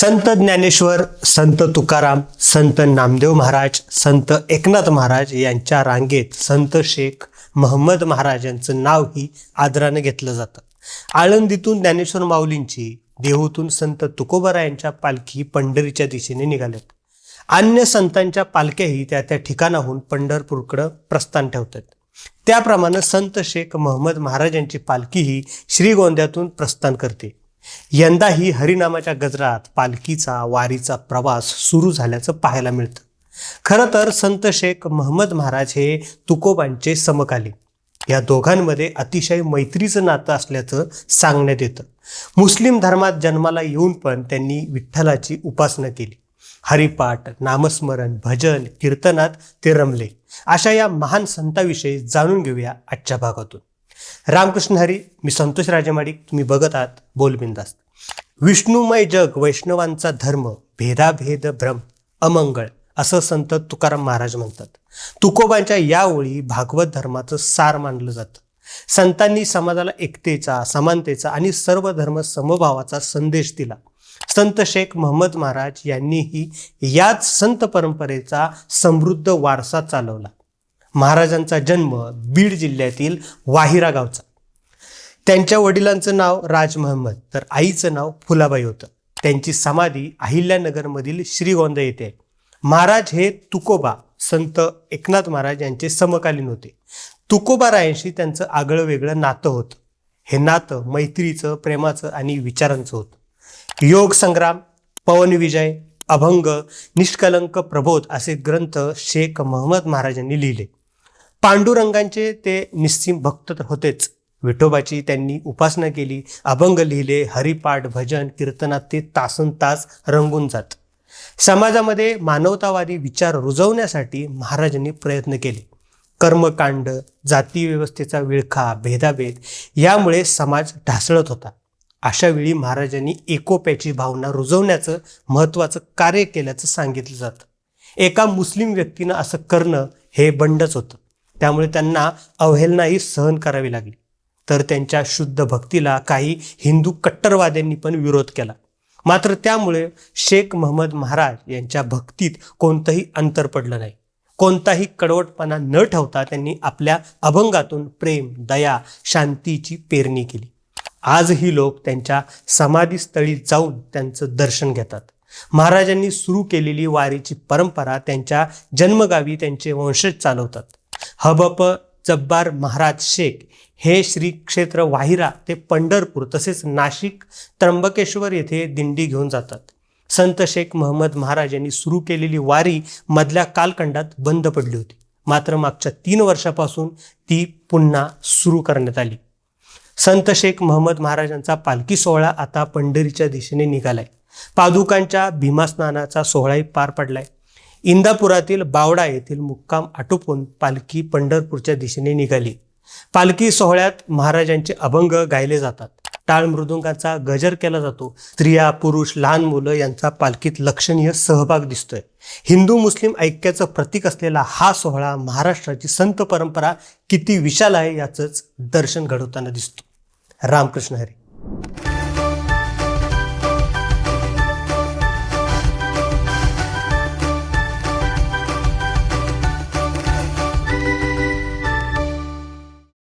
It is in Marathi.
संत ज्ञानेश्वर संत तुकाराम संत नामदेव महाराज संत एकनाथ महाराज यांच्या रांगेत संत शेख महम्मद महाराज यांचं नावही आदरानं घेतलं जातं. आळंदीतून ज्ञानेश्वर माऊलींची देहूतून संत तुकोबरा यांच्या पालखी पंढरीच्या दिशेने निघाल्यात. अन्य संतांच्या पालख्याही त्या त्या ठिकाणाहून पंढरपूरकडं प्रस्थान ठेवतात. त्याप्रमाणे संत शेख महम्मद महाराजांची पालखीही श्रीगोंद्यातून प्रस्थान करते. यंदाही हरिनामाच्या गजरात पालखीचा वारीचा प्रवास सुरू झाल्याचं पाहायला मिळतं. खरं तर संत शेख महम्मद महाराज हे तुकोबांचे समकालीन. या दोघांमध्ये अतिशय मैत्रीचं नातं असल्याचं सांगण्यात येतं. मुस्लिम धर्मात जन्माला येऊन पण त्यांनी विठ्ठलाची उपासना केली. हरिपाठ नामस्मरण भजन कीर्तनात ते रमले. अशा या महान संताविषयी जाणून घेऊया आजच्या भागातून. रामकृष्ण हरी मी संतोष राजेमाडिक तुम्ही बघत आहात बोलबिंदास्त. विष्णुमय जग वैष्णवांचा धर्म भेदाभेद भ्रम अमंगळ असं संत तुकाराम महाराज म्हणतात. तुकोबांच्या या ओळी भागवत धर्माचं सार मानलं जातं. संतांनी समाजाला एकतेचा समानतेचा आणि सर्व धर्म समभावाचा संदेश दिला. संत शेख महम्मद महाराज यांनीही याच संत परंपरेचा समृद्ध वारसा चालवला. महाराजांचा जन्म बीड जिल्ह्यातील वाहिरा गावचा. त्यांच्या वडिलांचं नाव राज महम्मद तर आईचं नाव फुलाबाई होतं. त्यांची समाधी अहिल्यानगरमधील श्रीगोंदा येथे आहे. महाराज हे तुकोबा संत एकनाथ महाराज यांचे समकालीन होते. तुकोबा रायांशी त्यांचं आगळं वेगळं नातं होतं. हे नातं मैत्रीचं प्रेमाचं आणि विचारांचं होतं. योग संग्राम पवन विजय अभंग निष्कलंक प्रबोध असे ग्रंथ शेख महम्मद महाराजांनी लिहिले. पांडुरंगांचे ते निस्सीम भक्त तर होतेच. विठोबाची त्यांनी उपासना केली अभंग लिहिले हरिपाठ भजन कीर्तनात ते तासन तास रंगून जात. समाजामध्ये मानवतावादी विचार रुजवण्यासाठी महाराजांनी प्रयत्न केले. कर्मकांड जाती व्यवस्थेचा विळखा भेदाभेद यामुळे समाज ढासळत होता. अशा वेळी महाराजांनी एकोप्याची भावना रुजवण्याचं महत्त्वाचं कार्य केल्याचं सांगितलं जातं. एका मुस्लिम व्यक्तीनं असं करणं हे बंडच होतं. त्यामुळे त्यांना अवहेलनाही सहन करावी लागली. तर त्यांच्या शुद्ध भक्तीला काही हिंदू कट्टरवाद्यांनी पण विरोध केला. मात्र त्यामुळे शेख महम्मद महाराज यांच्या भक्तीत कोणतंही अंतर पडलं नाही. कोणताही कडवटपणा न ठेवता त्यांनी आपल्या अभंगातून प्रेम दया शांतीची पेरणी केली. आजही लोक त्यांच्या समाधीस्थळी जाऊन त्यांचं दर्शन घेतात. महाराजांनी सुरू केलेली वारीची परंपरा त्यांच्या जन्मगावी त्यांचे वंशज चालवतात. हबप जब्बार महाराज शेख हे श्री क्षेत्र वाहिरा ते पंढरपूर तसेच नाशिक त्र्यंबकेश्वर येथे दिंडी घेऊन जातात. संत शेख महम्मद महाराज यांनी सुरू केलेली वारी मधल्या कालखंडात बंद पडली होती. मात्र मागच्या तीन वर्षापासून ती पुन्हा सुरू करण्यात आली. संत शेख महम्मद महाराजांचा पालखी सोहळा आता पंढरीच्या दिशेने निघालाय. पादुकांच्या भीमास्नानाचा सोहळाही पार पडलाय. इंदापुरातील बावडा येथील मुक्काम आटोपून पालखी पंढरपूरच्या दिशेने निघाली. पालखी सोहळ्यात महाराजांचे अभंग गायले जातात. टाळ मृदुंगाचा गजर केला जातो. स्त्रिया पुरुष लहान मुलं यांचा पालखीत लक्षणीय सहभाग दिसतोय. हिंदू मुस्लिम ऐक्याचं प्रतीक असलेला हा सोहळा महाराष्ट्राची संत परंपरा किती विशाल आहे याचंच दर्शन घडवताना दिसतो. रामकृष्ण हरी.